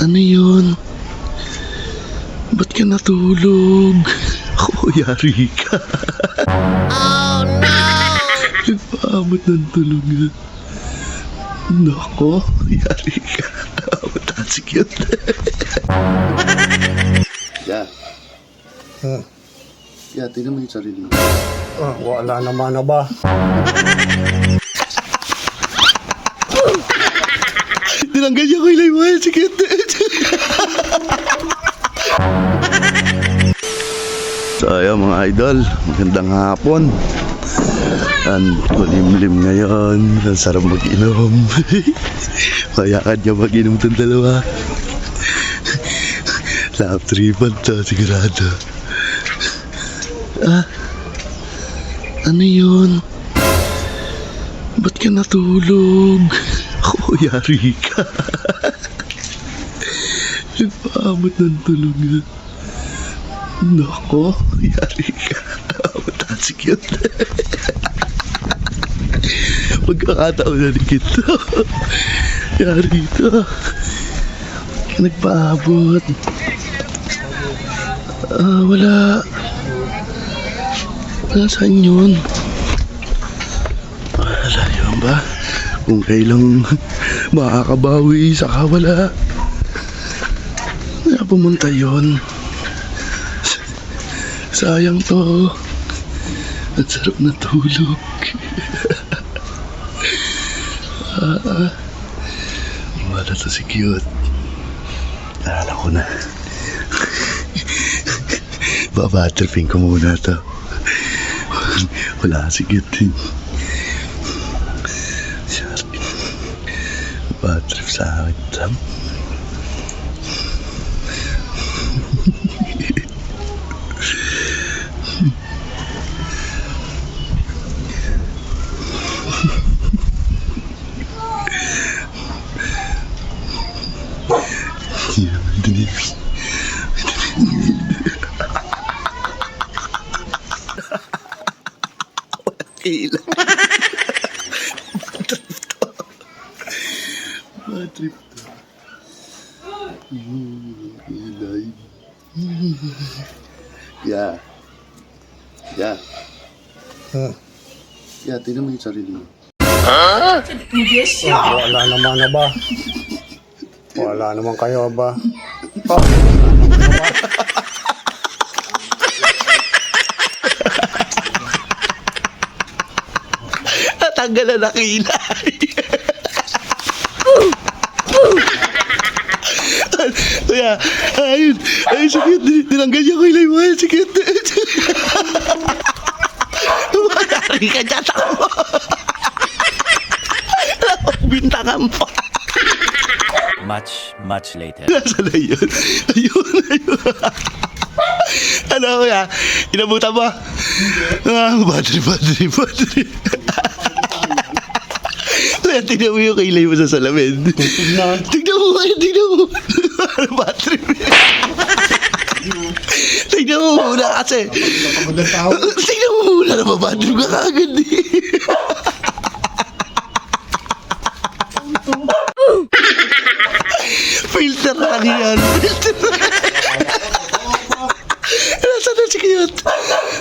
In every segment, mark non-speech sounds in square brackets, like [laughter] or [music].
Ano yun? Ba't ka natulog? [laughs] Ako, yari ka. oh, no! [laughs] Nagpaabot ng tulog na. Nako, [laughs] yari ka. Mataas cute. yeah. Hmm. Yeah, tingnan mo yung sarili mo. Ah, wala naman na ba? Tinanggal niya ko live wire. Sige. so ayun mga idol, magandang hapon. Ang kulimlim ngayon, ang sarap mag-inom. [laughs] Mayakad niya mag-inom itong dalawa. [laughs] Lap tripan to, sigurado. Ah, ano yun? Ba't ka natulog? [laughs] Ako, yari ka. Nagpaabot ng tulog na. Nako, yari ka. Mataas cute. Pagkakataon na rin kita. Yari ka. Nagpaabot. Ah, wala. Nasaan yun? Wala yun ba? Kung kailang makakabawi, saka wala. Kaya pumunta yun. Sayang to. Ang sarap na tulog. ah, wala to si cute. Alala ko na. Babatripin ko muna to. Wala si cute. Bad trip sa akin, trip. Yeah. Yeah. Hmm. Yeah, tingnan mo yung sarili mo. Ah, wala naman na ba? Wala naman kayo ba? Ah, Natanggal na nakilay. Kuya, ayun, ayun, sige, tinanggal niya ko yung live wire, sige. Mayari ka dyan, takbo. Bintangan pa. Much, much later. Nasaan na yun? Ayun, ayun. ano kuya? Inabutan mo? Ah, battery, battery, battery. Kuya, tignan mo yung kilay mo sa salamin. tignan. Tignan mo kuya, tignan mo. Ano battery? tignan mo muna kasi. Tignan mo muna na battery ka kagad eh. Filter lang yan. Filter Nasaan na si Kiyot?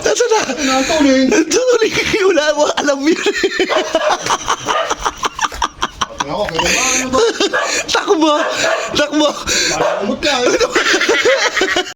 Nasaan na? Natuloy. Tuloy, wala mo alam yun. Takbo! Takbo! Takbo! [laughs]